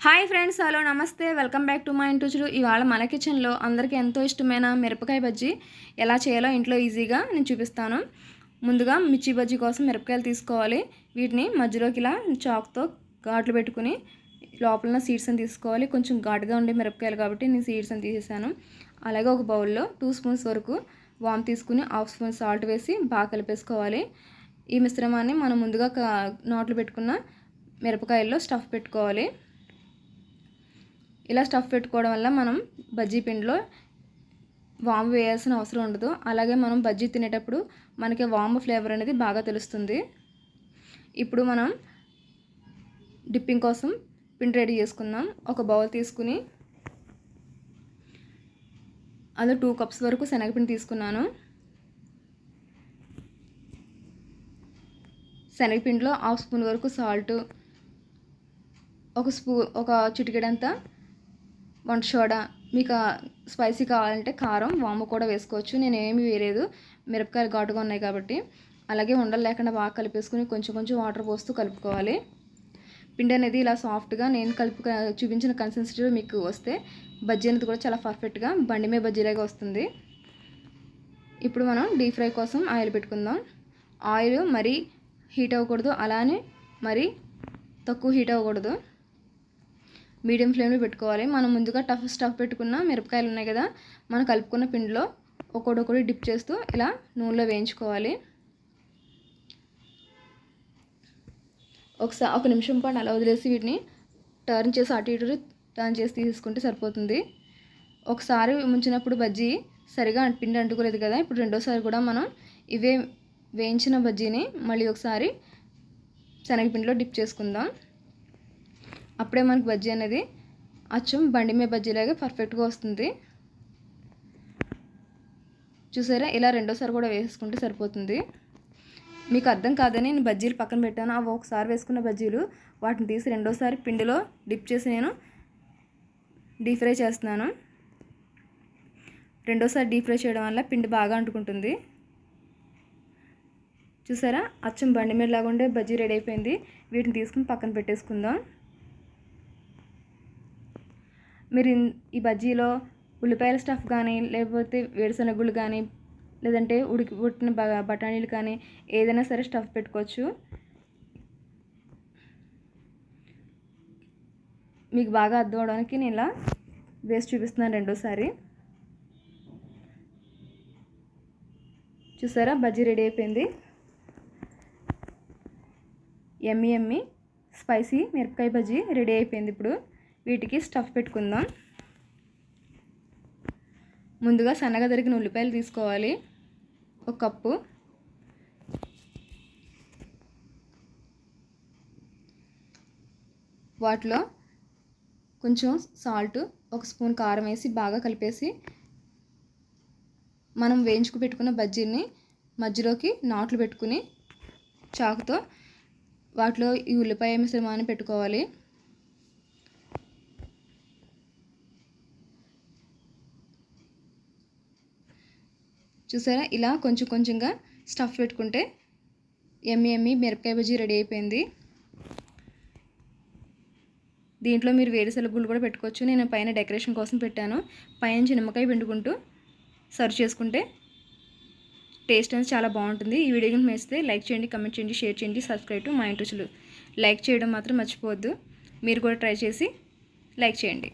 Hi friends hello నమస్తే. Welcome back to మా ఇంటూచులు ఇవాళ మన కిచెన్లో అందరికీ ఎంతో ఇష్టమైన మిరపకాయ బజ్జీ ఎలా చేయాలో ఇంట్లో ఈజీగా నేను చూపిస్తాను. ముందుగా మిర్చి బజ్జీ కోసం మిరపకాయలు తీసుకోవాలి. వీటిని మధ్యలోకి ఇలా చాక్తో ఘాట్లు పెట్టుకుని లోపల సీడ్స్ అని తీసుకోవాలి. కొంచెం ఘాటుగా ఉండే మిరపకాయలు కాబట్టి నేను సీడ్స్ అని తీసేసాను. అలాగే ఒక బౌల్లో టూ స్పూన్స్ వరకు వామ్ తీసుకుని హాఫ్ స్పూన్ సాల్ట్ వేసి బాగా కలిపేసుకోవాలి. ఈ మిశ్రమాన్ని మనం ముందుగా క- నాట్లు పెట్టుకున్న మిరపకాయల్లో స్టఫ్ పెట్టుకోవాలి. ఇలా స్టఫ్ పెట్టుకోవడం వల్ల మనం బజ్జీ పిండిలో వాము వేయాల్సిన అవసరం ఉండదు. అలాగే మనం బజ్జీ తినేటప్పుడు మనకి వాము ఫ్లేవర్ అనేది బాగా తెలుస్తుంది. ఇప్పుడు మనం డిప్పింగ్ కోసం పిండి రెడీ చేసుకుందాం. ఒక బౌల్ తీసుకుని అందులో టూ కప్స్ వరకు శనగపిండి తీసుకున్నాను. శనగపిండిలో హాఫ్ స్పూన్ వరకు సాల్ట్ ఒక స్పూ ఒక చిటికెడంతా వంట సోడా మీకు స్పైసీ కావాలంటే కారం వాము కూడా వేసుకోవచ్చు. నేను ఏమీ వేయలేదు. మిరపకాయలు ఘాటుగా ఉన్నాయి కాబట్టి. అలాగే ఉండలు లేకుండా బాగా కలిపేసుకుని కొంచెం కొంచెం వాటర్ పోస్తూ కలుపుకోవాలి. పిండి అనేది ఇలా సాఫ్ట్గా నేను కలుపు చూపించిన కన్సిస్టెన్సీ మీకు వస్తే బజ్జీ అనేది కూడా చాలా పర్ఫెక్ట్గా బండి మీద బజ్జీలాగా వస్తుంది. ఇప్పుడు మనం డీప్ ఫ్రై కోసం ఆయిల్ పెట్టుకుందాం. ఆయిల్ మరీ హీట్ అవ్వకూడదు. అలానే మరీ తక్కువ హీట్ అవ్వకూడదు. మీడియం ఫ్లేమ్లో పెట్టుకోవాలి. మనం ముందుగా టఫ్ స్టఫ్ పెట్టుకున్న మిరపకాయలు ఉన్నాయి కదా మనం కలుపుకున్న పిండిలో ఒక్కొక్కటి డిప్ చేస్తూ ఇలా నూనెలో వేయించుకోవాలి. ఒకసారి ఒక నిమిషం పాటు అలా వదిలేసి వీటిని టర్న్ చేసి అటు ఇటు టర్న్ చేసి తీసుకుంటే సరిపోతుంది. ఒకసారి ముంచినప్పుడు బజ్జీ సరిగా పిండి అంటుకోలేదు కదా ఇప్పుడు రెండోసారి కూడా మనం ఇవే వేయించిన బజ్జీని మళ్ళీ ఒకసారి శనగపిండిలో డిప్ చేసుకుందాం. అప్పుడే మనకు బజ్జీ అనేది అచ్చం బండి మీద బజ్జీలాగా పర్ఫెక్ట్గా వస్తుంది. చూసారా? ఇలా రెండోసారి కూడా వేసుకుంటే సరిపోతుంది. మీకు అర్థం కాదని నేను బజ్జీలు పక్కన పెట్టాను. అవి ఒకసారి వేసుకున్న బజ్జీలు వాటిని తీసి రెండోసారి పిండిలో డిప్ చేసి నేను డీప్ ఫ్రై చేస్తున్నాను. రెండోసారి డీప్ ఫ్రై చేయడం వల్ల పిండి బాగా అంటుకుంటుంది. చూసారా? అచ్చం బండి మీద ఉండే బజ్జీ రెడీ అయిపోయింది. వీటిని తీసుకుని పక్కన పెట్టేసుకుందాం. మీరు ఈ బజ్జీలో ఉల్లిపాయల స్టఫ్ కానీ లేకపోతే వేరుశనగుళ్ళు కానీ లేదంటే ఉడికి పుట్టిన బ- బఠానీలు కానీ ఏదైనా సరే స్టఫ్ పెట్టుకోవచ్చు. మీకు బాగా అర్థం అవడానికి నేను ఇలా వేస్ట్ చూపిస్తున్నాను రెండోసారి. చూసారా? బజ్జీ రెడీ అయిపోయింది. ఎమ్మి ఎమ్మి స్పైసీ మిరపకాయ బజ్జీ రెడీ అయిపోయింది ఇప్పుడు. వీటికి స్టఫ్ పెట్టుకుందాం. ముందుగా సన్నగా దొరికిన ఉల్లిపాయలు తీసుకోవాలి. ఒక కప్పు. వాటిలో కొంచెం సాల్ట్ ఒక స్పూన్ కారం వేసి బాగా కలిపేసి మనం వేయించుకు పెట్టుకున్న బజ్జీని మధ్యలోకి నాట్లు పెట్టుకుని చాకుతో వాటిలో ఈ ఉల్లిపాయ మిశ్రమాన్ని పెట్టుకోవాలి. చూసారా? ఇలా కొంచెం కొంచెంగా స్టఫ్ పెట్టుకుంటే ఎమ్మి ఎమ్మి మిరపకాయ బజ్జీ రెడీ అయిపోయింది. దీంట్లో మీరు వేరుశెనగ గుళ్ళు కూడా పెట్టుకోవచ్చు. నేను పైన డెకరేషన్ కోసం పెట్టాను. పైన నిమ్మకాయ పిండుకుంటూ సర్వ్ చేసుకుంటే టేస్ట్ అనేది చాలా బాగుంటుంది. ఈ వీడియో కనుక మేస్తే లైక్ చేయండి కమెంట్ చేయండి షేర్ చేయండి సబ్స్క్రైబ్ టు మా ఇంట్రెస్ట్లు లైక్ చేయడం మాత్రం మర్చిపోవద్దు. మీరు కూడా ట్రై చేసి లైక్ చేయండి.